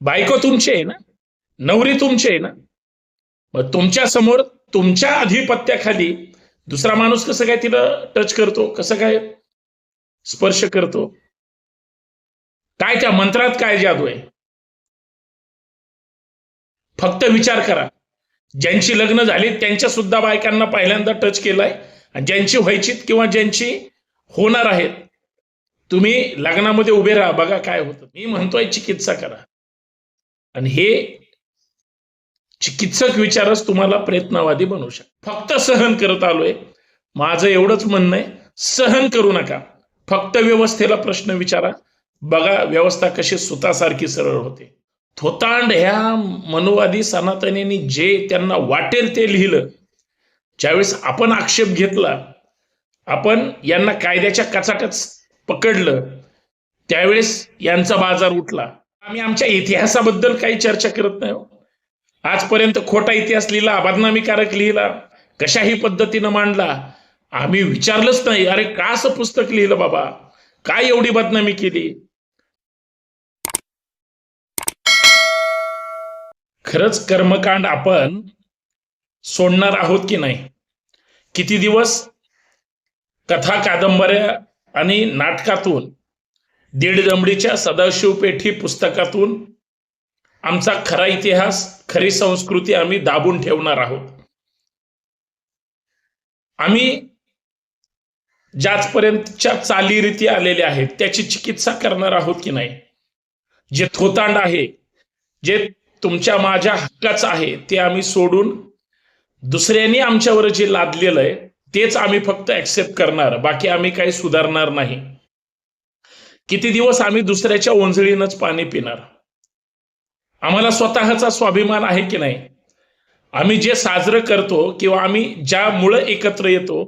बायको तुमची आहे ना? नवरी तुमची आहे ना? मग तुमच्यासमोर तुमच्या अधिपत्याखाली दुसरा माणूस कसं काय तिला टच करतो? कसं काय स्पर्श करतो? काय त्या मंत्रात काय जादू आहे? फक्त विचार करा. ज्यांची लग्न झाली त्यांच्या सुद्धा बायकांना पहिल्यांदा टच केलाय आणि ज्यांची व्हायचीत किंवा ज्यांची होणार आहेत तुम्ही लग्नामध्ये उभे राहा बघा काय होतं. मी म्हणतोय चिकित्सा करा. आणि हे चिकित्सक विचारच तुम्हाला प्रयत्नवादी बनवू शकतो फक्त सहन करत आलोय. माझं एवढंच म्हणणं आहे सहन करू नका. फक्त व्यवस्थेला प्रश्न विचारा. बघा व्यवस्था कशी सुतासारखी सरळ होते. थोतांड ह्या मनुवादी सनातनींनी जे त्यांना वाटेल ते लिहिलं. ज्यावेळेस आपण आक्षेप घेतला आपण यांना कायद्याच्या कचाट्यात पकडलं त्यावेळेस यांचा बाजार उठला. आम्ही आमच्या इतिहासाबद्दल काही चर्चा करत नाही हो. आजपर्यंत खोटा इतिहास लिहिला बदनामीकारक लिहिला कशाही पद्धतीनं मांडला. आम्ही विचारलंच नाही अरे का असं पुस्तक लिहिलं बाबा? काय एवढी बदनामी केली? खरंच कर्मकांड आपण सोडणार आहोत की नाही? किती दिवस? कथा कादंबऱ्या आणि नाटकातून. दीड दमडीच्या सदाशिव पेठी पुस्तकातून आमचा खरा इतिहास खरी संस्कृती आम्ही दाबून ठेवणार आहोत. आम्ही ज्याचपर्यंतच्या चालीरीती आलेल्या आहेत त्याची चिकित्सा करणार आहोत की नाही? जे थोतांड आहे जे तुमच्या माझ्या हक्काचं आहे ते आम्ही सोडून दुसऱ्यांनी आमच्यावर जे लादलेलं आहे तेच आम्ही फक्त ऍक्सेप्ट करणार बाकी आम्ही काही सुधारणार नाही. किती दिवस आम्ही दुसऱ्याच्या ओंजळीनंच पाणी पिणार? आम्हाला स्वतःचा स्वाभिमान आहे की नाही? आम्ही जे साजरं करतो किंवा आम्ही ज्यामुळं एकत्र येतो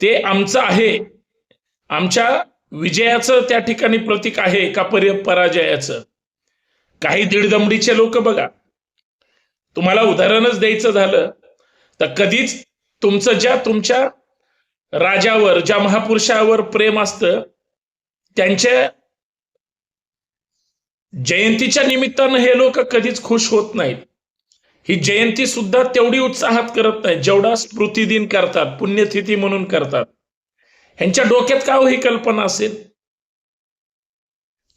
ते आमचं आहे. आमच्या विजयाचं त्या ठिकाणी प्रतीक आहे का परि पराजयाचं? काही दीडदमडीचे लोक बघा. तुम्हाला उदाहरणच द्यायचं झालं तर कधीच तुमचं ज्या तुमच्या राजावर ज्या महापुरुषावर प्रेम असतं त्यांच्या जयंतीच्या निमित्तानं हे लोक कधीच खुश होत नाहीत. ही जयंती सुद्धा तेवढी उत्साहात करत नाही जेवढा स्मृती दिन करतात पुण्यतिथी म्हणून करतात. ह्यांच्या डोक्यात का हो ही कल्पना असेल?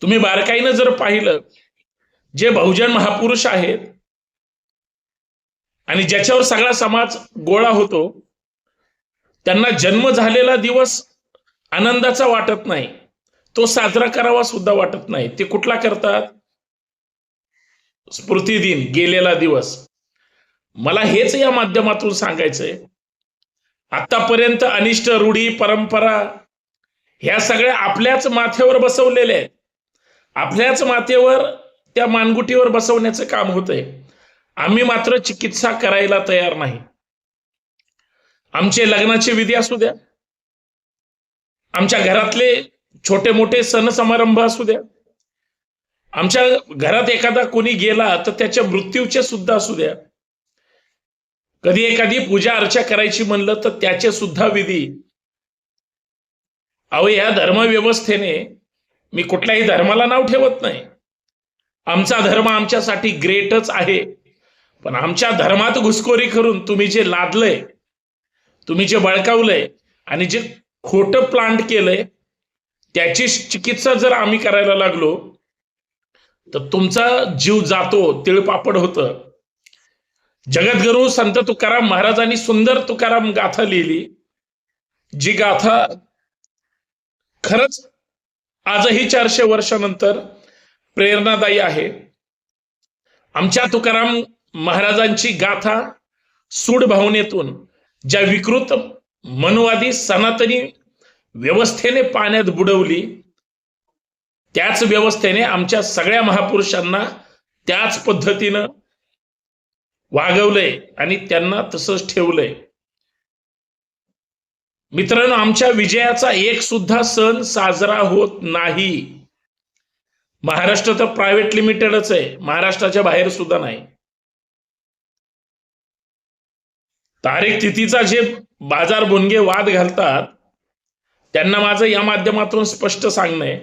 तुम्ही बारकाईनं जर पाहिलं जे बहुजन महापुरुष आहेत आणि ज्याच्यावर सगळा समाज गोळा होतो त्यांना जन्म झालेला दिवस आनंदाचा वाटत नाही. तो साजरा करावा सुद्धा वाटत नाही. ते कुठला करतात? स्मृती दिन गेलेला दिवस. मला हेच या माध्यमातून सांगायचंय. आतापर्यंत अनिष्ट रूढी परंपरा ह्या सगळ्या आपल्याच माथ्यावर बसवलेल्या आहेत. आपल्याच माथेवर त्या मानगुटीवर बसवण्याचं काम होतंय. आम्ही मात्र चिकित्सा करायला तयार नाही. आमचे लग्नाचे विधी असू द्या. आमच्या घरातले छोटे मोठे सण समारंभ असू द्या. आमच्या घरात एखादा कोणी गेला तर त्याच्या मृत्यूचे सुद्धा असू द्या. कधी एखादी पूजा अर्चा करायची म्हणलं तर त्याचे सुद्धा विधी. अहो या धर्मव्यवस्थेने मी कुठल्याही धर्माला नाव ठेवत नाही. आमचा धर्म आमच्यासाठी ग्रेटच आहे. पण आमच्या धर्मात घुसखोरी करून तुम्ही जे लादलंय तुम्ही जे बळकावलंय आणि जे खोटं प्लांट केलंय त्याची चिकित्सा जर आम्ही करायला लागलो तर तुमचा जीव जातो तिळपापड होतं. जगद्गुरु संत तुकाराम महाराजांनी सुंदर तुकाराम गाथा लिहिली. जी गाथा खरंच आजही चारशे वर्षानंतर प्रेरणादायी आहे. आमच्या तुकाराम महाराजांची गाथा सूड भावनेतून ज्या विकृत मनवादी सनातनी व्यवस्थेने पाण्यात बुडवली. त्याच व्यवस्थेने आमच्या सगळ्या महापुरुषांना त्याच पद्धतीनं वागवलंय आणि त्यांना तसंच ठेवलंय. मित्रांनो आमच्या विजयाचा एक सुद्धा सण साजरा होत नाही. महाराष्ट्र तर प्रायव्हेट लिमिटेडच आहे. महाराष्ट्राच्या बाहेर सुद्धा नाही. तारीख तिथीचा जे बाजार भुनगे वाद घालतात त्यांना माझं या माध्यमातून स्पष्ट सांगणं आहे.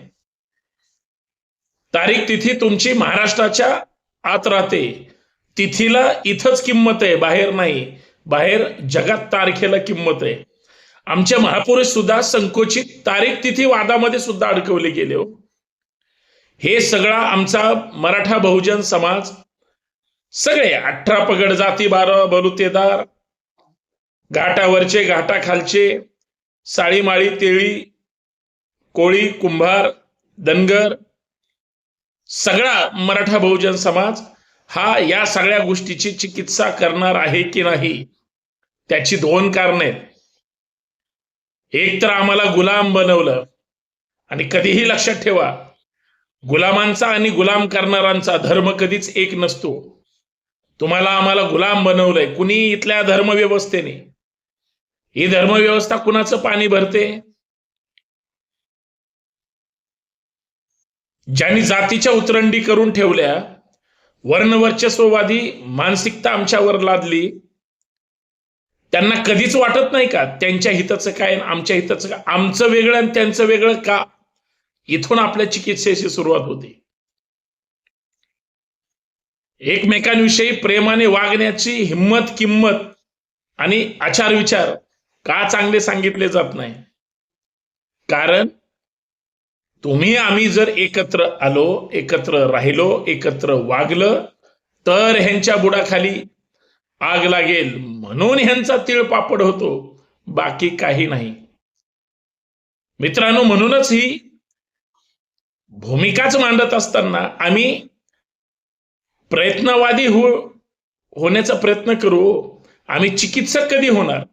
तारीख तिथी तुमची महाराष्ट्राच्या आत राहते. तिथीला इथंच किंमत आहे बाहेर नाही. बाहेर जगात तारखेला किंमत आहे. आमचे महापुरुष सुद्धा संकोचित तारीख तिथी वादामध्ये सुद्धा अडकवले गेले हो. हे सगळा आमचा मराठा बहुजन समाज सगळे अठरा पगड जाती बारा बलुतेदार घाटावरचे घाटाखालचे साळीमाळी तेळी कोळी कुंभार धनगर सगळा मराठा बहुजन समाज हा या सगळ्या गोष्टीची चिकित्सा करणार आहे की नाही? त्याची दोन कारणे आहेत. एक तर आम्हाला गुलाम बनवलं. आणि कधीही लक्षात ठेवा गुलामांचा आणि गुलाम करणारांचा धर्म कधीच एक नसतो. तुम्हाला आम्हाला गुलाम बनवलंय. कुणी इथल्या धर्मव्यवस्थेने ही धर्मव्यवस्था कुणाचं पाणी भरते? ज्यांनी जातीच्या उतरंडी करून ठेवल्या वर्णवर्चस्ववादी मानसिकता आमच्यावर लादली त्यांना कधीच वाटत नाही का? त्यांच्या हिताचं काय आमच्या हिताचं काय? आमचं वेगळं आणि त्यांचं वेगळं का? इथून आपल्या चिकित्सेची सुरुवात होते. एकमेकांविषयी प्रेमाने वागण्याची हिंमत किंमत आणि आचार विचार का चांगले सांगितले जात नाही? कारण तुम्ही आम्ही जर एकत्र आलो एकत्र राहिलो एकत्र वागलं तर ह्यांच्या बुडाखाली आग लागेल म्हणून ह्यांचा तिळपापड होतो. बाकी काही नाही. मित्रांनो म्हणूनच ही भूमिकाच मांडत असताना आम्ही प्रयत्नवादी हो होण्याचा प्रयत्न करू. आम्ही चिकित्सक कधी होणार?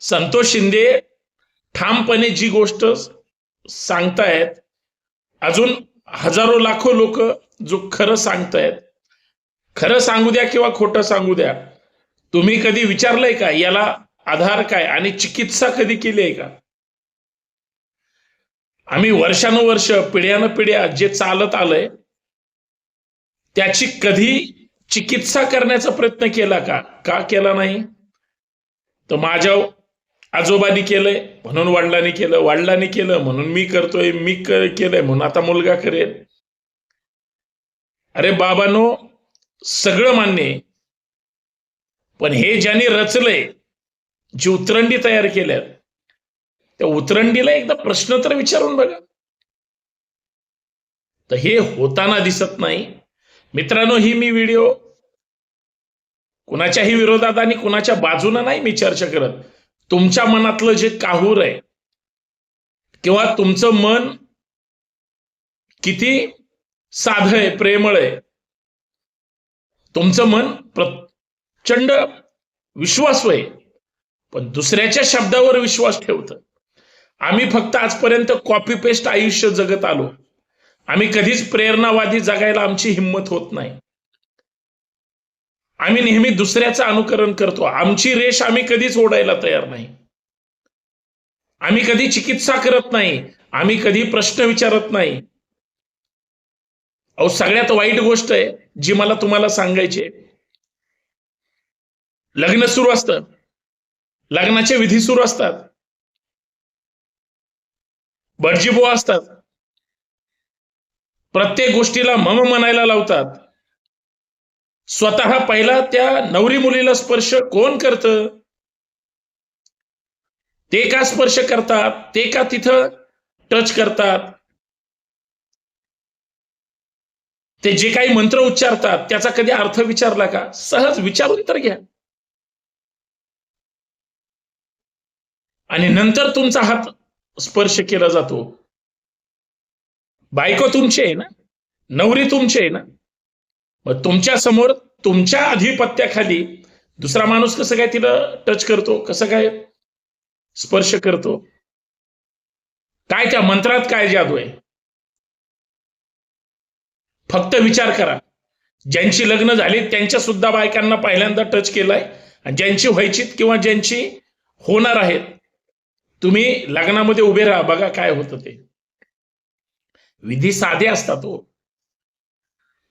संतोष शिंदे ठामपणे जी गोष्ट सांगतायत अजून हजारो लाखो लोक जो खरं सांगतायत खरं सांगू द्या किंवा खोटं सांगू द्या तुम्ही कधी विचारलंय का? याला आधार काय आणि चिकित्सा कधी केली आहे का? आम्ही वर्षानुवर्ष पिढ्यानं पिढ्या जे चालत आलंय त्याची कधी चिकित्सा करण्याचा प्रयत्न केला का? का केला नाही? तर माझ्या आजोबांनी केलंय म्हणून वडिलांनी केलं वडिलांनी केलं म्हणून मी करतोय मी केलंय म्हणून आता मुलगा करेल. अरे बाबांनो सगळं मान्य पण हे ज्यांनी रचलंय जी उतरंडी तयार केल्यात त्या उतरंडीला एकदा प्रश्न तर विचारून बघा. तर हे होताना दिसत नाही. मित्रांनो ही मी व्हिडिओ कुणाच्याही विरोधात आणि कुणाच्या बाजूनं नाही मी चर्चा करत. तुमच्या मनातलं जे काहूर आहे किंवा तुमचं मन किती साध आहे प्रेमळ आहे तुमचं मन प्रचंड विश्वासू आहे पण दुसऱ्याच्या शब्दावर विश्वास ठेवतं. आम्ही फक्त आजपर्यंत कॉपी पेस्ट आयुष्य जगत आलो. आम्ही कधीच प्रेरणावादी जगायला आमची हिंमत होत नाही. आम्ही नेहमी दुसऱ्याचं अनुकरण करतो. आमची रेष आम्ही कधीच ओढायला तयार नाही. आम्ही कधी चिकित्सा करत नाही. आम्ही कधी प्रश्न विचारत नाही. अहो सगळ्यात वाईट गोष्ट आहे जी मला तुम्हाला सांगायची लग्न सुरू असतं. लग्नाचे विधी सुरू असतात. बडजीबुवा असतात. प्रत्येक गोष्टीला मम म्हणायला लावतात. स्वतः पहिला त्या नवरी मुलीला स्पर्श कोण करतं? ते का स्पर्श करतात? ते का तिथं टच करतात? ते जे काही मंत्र उच्चारतात त्याचा कधी अर्थ विचारला का? सहज विचारून तर घ्या. आणि नंतर तुमचा हात स्पर्श केला जातो. बायको तुमची आहे ना? नवरी तुमची आहे ना? मग तुमच्यासमोर तुमच्या अधिपत्याखाली दुसरा माणूस कसं काय तिला टच करतो कसं काय स्पर्श करतो? काय त्या मंत्रात काय जादू आहे? फक्त विचार करा. ज्यांची लग्न झाली त्यांच्या सुद्धा बायकांना पहिल्यांदा टच केलाय आणि ज्यांची व्हायचीत किंवा ज्यांची होणार आहेत तुम्ही लग्नामध्ये उभे राहा बघा काय होतं ते. विधी साधे असतात हो.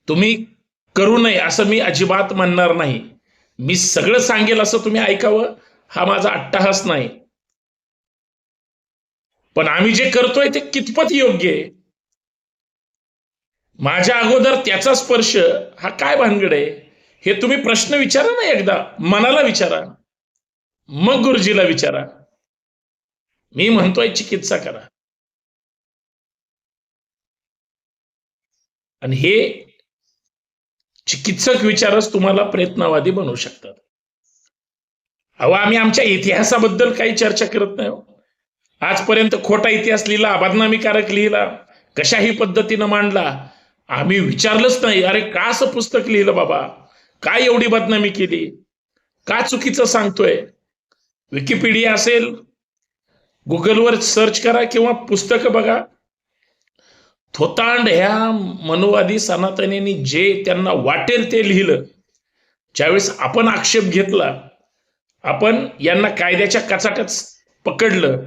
तुम्ही करू नये असं मी अजिबात म्हणणार नाही. मी सगळं सांगेल असं तुम्ही ऐकावं हा माझा अट्टहास नाही. पण आम्ही जे करतोय ते कितपत योग्य आहे? माझ्या अगोदर त्याचा स्पर्श हा काय भानगड आहे? हे तुम्ही प्रश्न विचारा ना एकदा. मनाला विचारा. मग गुरुजीला विचारा. मी म्हणतोय चिकित्सा करा. आणि हे चिकित्सक विचारच तुम्हाला प्रयत्नवादी बनवू शकतात. अहो आम्ही आमच्या इतिहासाबद्दल काही चर्चा करत नाही हो. आजपर्यंत खोटा इतिहास लिहिला बदनामीकारक लिहिला कशाही पद्धतीनं मांडला. आम्ही विचारलंच नाही अरे का असं पुस्तक लिहिलं बाबा? काय एवढी बदनामी केली? का चुकीचं सांगतोय? विकिपीडिया असेल गुगलवर सर्च करा किंवा पुस्तकं बघा. थोतांड ह्या मनुवादी सनातनींनी जे त्यांना वाटेल ते लिहिलं. ज्यावेळेस आपण आक्षेप घेतला आपण यांना कायद्याच्या कचाकच पकडलं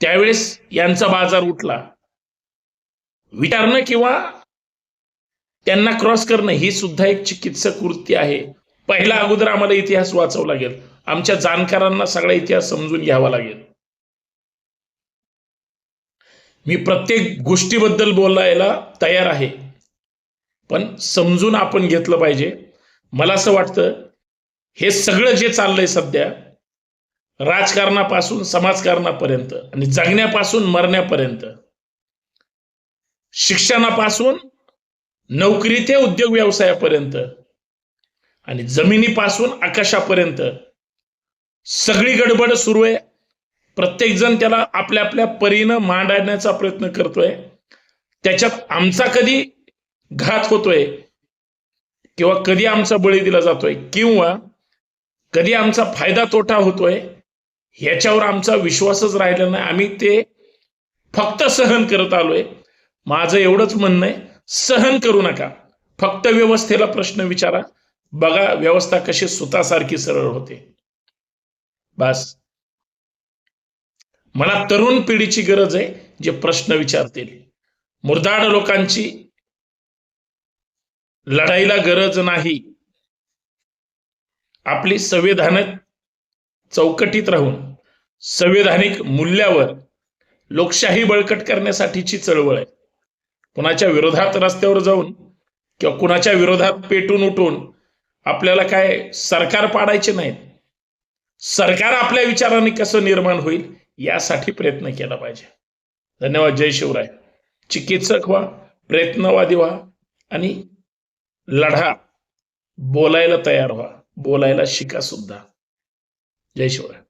त्यावेळेस यांचा बाजार उठला. विचारणं किंवा त्यांना क्रॉस करणं ही सुद्धा एक चिकित्सक वृत्ती आहे. पहिला अगोदर आम्हाला इतिहास वाचवला लागेल. आमच्या जाणकारांना सगळा इतिहास समजून घ्यावा लागेल. मी प्रत्येक गोष्टीबद्दल बोलायला तयार आहे. पण समजून आपण घेतलं पाहिजे. मला असं वाटतं हे सगळं जे चाललंय सध्या राजकारणापासून समाजकारणापर्यंत आणि जगण्यापासून मरण्यापर्यंत शिक्षणापासून नोकरी ते उद्योग व्यवसायापर्यंत आणि जमिनीपासून आकाशापर्यंत सगळी गडबड सुरू आहे. प्रत्येक जण त्याला आपल्या आपल्या परीनं मांडण्याचा प्रयत्न करतोय. त्याच्यात आमचा कधी घात होतोय किंवा कधी आमचा बळी दिला जातोय किंवा कधी आमचा फायदा तोटा होतोय ह्याच्यावर आमचा विश्वासच राहिला नाही. आम्ही ते फक्त सहन करत आलोय. माझं एवढंच म्हणणं आहे सहन करू नका. फक्त व्यवस्थेला प्रश्न विचारा. बघा व्यवस्था कशी सुतासारखी सरळ होते. बस. मला तरुण पिढीची गरज आहे जे प्रश्न विचारतील. मुर्दाड लोकांची लढाईला गरज नाही. आपली संविधान चौकटीत राहून संविधानिक मूल्यावर लोकशाही बळकट करण्यासाठीची चळवळ आहे. कुणाच्या विरोधात रस्त्यावर जाऊन किंवा कुणाच्या विरोधात पेटून उठून आपल्याला काय सरकार पाडायचे नाहीत? सरकार आपल्या विचाराने कसं निर्माण होईल? यासाठी प्रयत्न केला पाहिजे. धन्यवाद. जय शिवराय. चिकित्सक व्हा प्रयत्नवादी व्हा आणि लढा बोलायला तयार व्हा. बोलायला शिका सुद्धा. जय शिवराय.